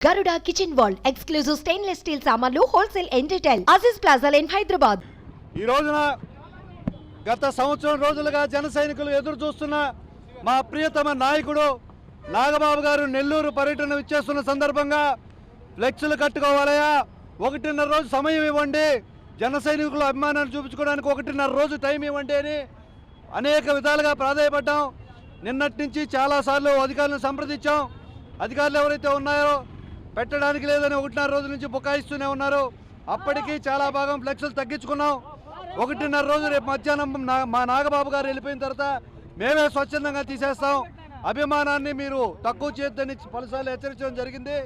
Garuda kitchen wall exclusive stainless steel సామాన్లు wholesale and retail Aziz plaza line Hyderabad ఈ రోజున గత సంవత్సరం రోజులుగా జన సైనికులు ఎదురు చూస్తున్న మా ప్రియతమ నాయకుడు నాగబాబు గారు నెల్లూరు పర్యటన ఇచ్చేస్తున్న సందర్భంగా ఫ్లెక్స్లు కట్టుకోవాలయా ఒకటిన్నర రోజు సమయం ఇవ్వండి. జన సైనికుల అభిమానాన్ని చూపించుకోవడానికి ఒకటిన్నర రోజు టైం ఇవ్వండి అని అనేక విధాలుగా ప్రాధాయపడ్డాం. నిన్నటి నుంచి చాలాసార్లు అధికారులను సంప్రదించాం. అధికారులు ఎవరైతే ఉన్నారో పెట్టడానికి లేదని ఒకటిన్నర రోజుల నుంచి బుకాయిస్తూనే ఉన్నారు. అప్పటికీ చాలా భాగం ఫ్లెక్స్లు తగ్గించుకున్నాం. ఒకటిన్నర రోజు రేపు మధ్యాహ్నం నా- మా నాగబాబు గారు వెళ్ళిపోయిన తర్వాత మేమే స్వచ్ఛందంగా తీసేస్తాం. అభిమానాన్ని మీరు తక్కువ చేయొద్దని పలుసార్లు హెచ్చరించడం జరిగింది.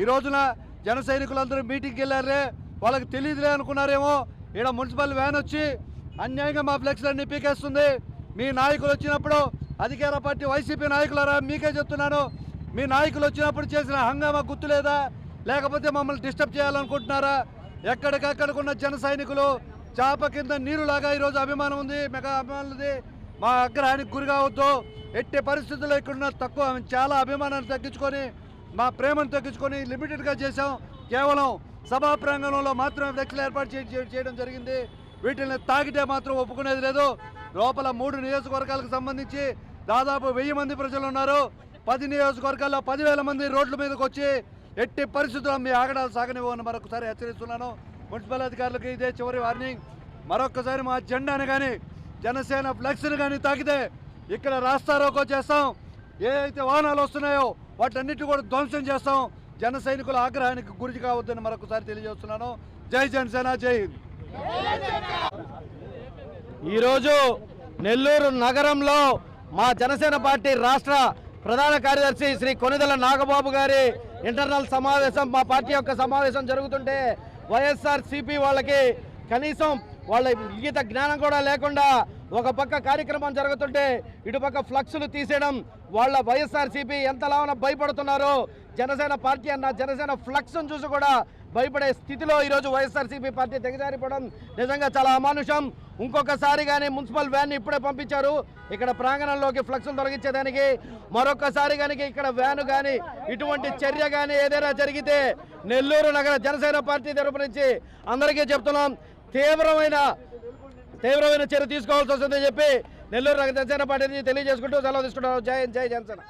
ఈ రోజున జన సైనికులందరూ మీటింగ్కి వెళ్ళారే వాళ్ళకి తెలియదులే అనుకున్నారేమో. ఇక్కడ మున్సిపల్ వ్యాన్ వచ్చి అన్యాయంగా మా ఫ్లెక్స్లన్నీ పీకేస్తుంది. మీ నాయకులు వచ్చినప్పుడు అధికార పార్టీ వైసీపీ నాయకులారా మీకే చెప్తున్నాను. మీ నాయకులు వచ్చినప్పుడు చేసిన హంగామా గుర్తులేదా? లేకపోతే మమ్మల్ని డిస్టర్బ్ చేయాలనుకుంటున్నారా? ఎక్కడికక్కడికున్న జన సైనికులు చేప కింద నీరులాగా ఈరోజు అభిమానం ఉంది మెగా అభిమానులది మా ఆగ్రహానికి గురి కావద్దు. ఎట్టి పరిస్థితుల్లో ఇక్కడున్న తక్కువ చాలా అభిమానాన్ని తగ్గించుకొని మా ప్రేమను తగ్గించుకొని లిమిటెడ్గా చేసాం కేవలం సభా ప్రాంగణంలో మాత్రమే ఫ్లెక్స్లు ఏర్పాటు చేయడం జరిగింది. వీటిని తాగితే మాత్రం ఒప్పుకునేది లేదు. లోపల మూడు నియోజకవర్గాలకు సంబంధించి దాదాపు వెయ్యి మంది ప్రజలు ఉన్నారు. పది నియోజకవర్గాల్లో పదివేల మంది రోడ్ల మీదకి వచ్చి ఎట్టి పరిస్థితుల్లో మీ ఆగడాలు సాగనివ్వని మరొకసారి హెచ్చరిస్తున్నాను. మున్సిపల్ అధికారులకు ఇదే చివరి వార్నింగ్. మరొకసారి మా జెండాను కానీ జనసేన ఫ్లెక్స్ని కానీ తాకితే ఇక్కడ రాస్తారోకో చేస్తాం. ఏదైతే వాహనాలు వస్తున్నాయో వాటన్నిటి కూడా ధ్వంసం చేస్తాం. జన సైనికుల ఆగ్రహానికి గురి కావద్దని మరొకసారి తెలియజేస్తున్నాను. జై జనసేన జై హింద్. ఈరోజు నెల్లూరు నగరంలో మా జనసేన పార్టీ రాష్ట్ర ప్రధాన కార్యదర్శి శ్రీ కొనుదల నాగబాబు గారి ఇంటర్నల్ సమావేశం మా పార్టీ యొక్క సమావేశం జరుగుతుంటే వైఎస్ఆర్ సిపి వాళ్ళకి కనీసం వాళ్ళ ఇంగిత జ్ఞానం కూడా లేకుండా ఒక పక్క కార్యక్రమం జరుగుతుంటే ఇటుపక్క ఫ్లక్సులు తీసేయడం వాళ్ళ వైఎస్ఆర్ సిపి ఎంతలావన భయపడుతున్నారో జనసేన పార్టీ అన్న జనసేన ఫ్లక్స్ను చూసి కూడా భయపడే స్థితిలో ఈరోజు వైఎస్ఆర్సీపీ పార్టీ దిగజారిపోవడం నిజంగా చాలా అమానుషం. ఇంకొకసారి కానీ మున్సిపల్ వ్యాన్ ఇప్పుడే పంపించారు. ఇక్కడ ప్రాంగణంలోకి ఫ్లక్స్లు తొలగించేదానికి మరొకసారి కనుక ఇక్కడ వ్యాన్ కానీ ఇటువంటి చర్య కానీ ఏదైనా జరిగితే నెల్లూరు నగర జనసేన పార్టీ తరపు నుంచి అందరికీ చెప్తున్నాం. తీవ్రమైన తీవ్రమైన చర్య తీసుకోవాల్సి వస్తుందని చెప్పి నెల్లూరు నగర జనసేన పార్టీ నుంచి తెలియజేసుకుంటూ సెలవు తీసుకుంటున్నాం జై జై జనసేన.